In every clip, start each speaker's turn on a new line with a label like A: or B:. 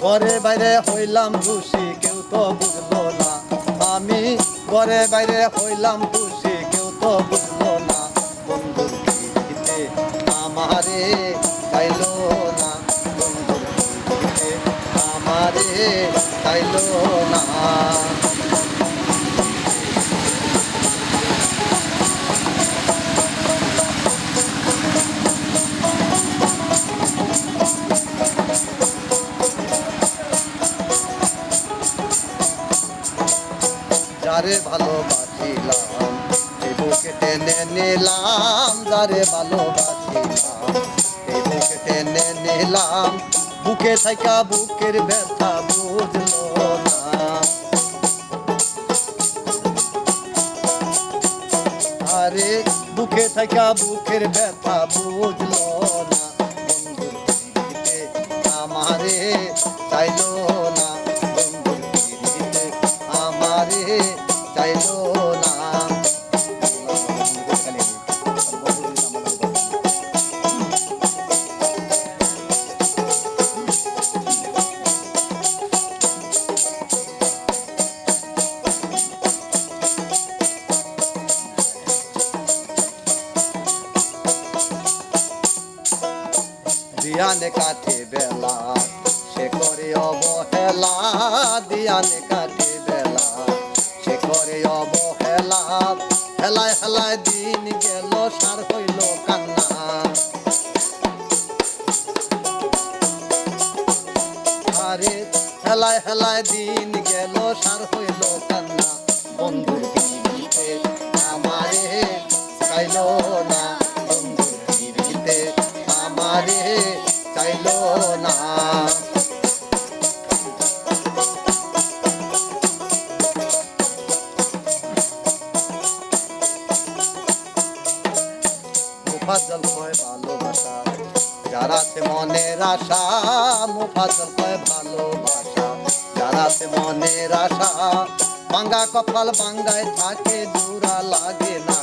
A: ঘরে বাইরে হইলাম খুশি, কেউ তো বুঝলো না। আমি ঘরে বাইরে হইলাম খুশি, কেউ তো বুঝলো না। বন্ধুর আমারে চাইলো না। পিড়িতে আমারে চাইলো না। যারে ভালোবাসিলাম এই বুকে টেনে নিলাম যারে ভালোবাসিলাম এই বুকে টেনে নিলাম, বুকে থাকা বুকের ব্যথা বুঝলো না। আরে বুকে থাকা বুকের ব্যথা বুঝলো দিয়ানে কাটে বেলা সে করে অবহেলা। দিয়ানে কাটে হেলায় হেলায় দিন গেল, সার হইল কান্না। বন্ধুর পিড়িতে আমারে চাইলো না, বন্ধুর পিড়িতে আমারে চাইলো না। মুফাজ্জল কয় ভালোবাসা, যারা মনের আশা, মুফাজ্জল কয় ভালোবাসা। আছে মনের আশা। বাঙ্গা কপাল বাঙ্গায় থাকে, জোড়া লাগে না।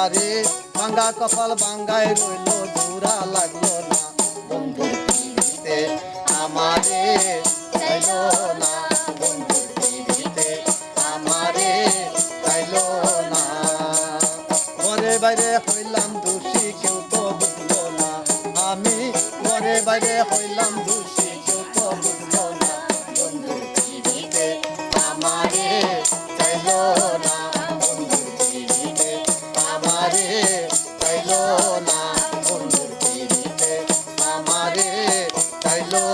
A: আরে বাঙ্গা কপাল বাঙ্গায় রইল, জোড়া লাগল না। পিড়িতে আমারে না। আমারে না। বাইরে হইলাম দোষী, কেউ তো বাইরে হইলাম দোষী কেউ তো বুঝলো না বন্ধুর পিড়িতে আমারে চাইলো না। বন্ধুর পিড়িতে আমারে চাইলো না। বন্ধুর পিড়িতে আমারে চাইলো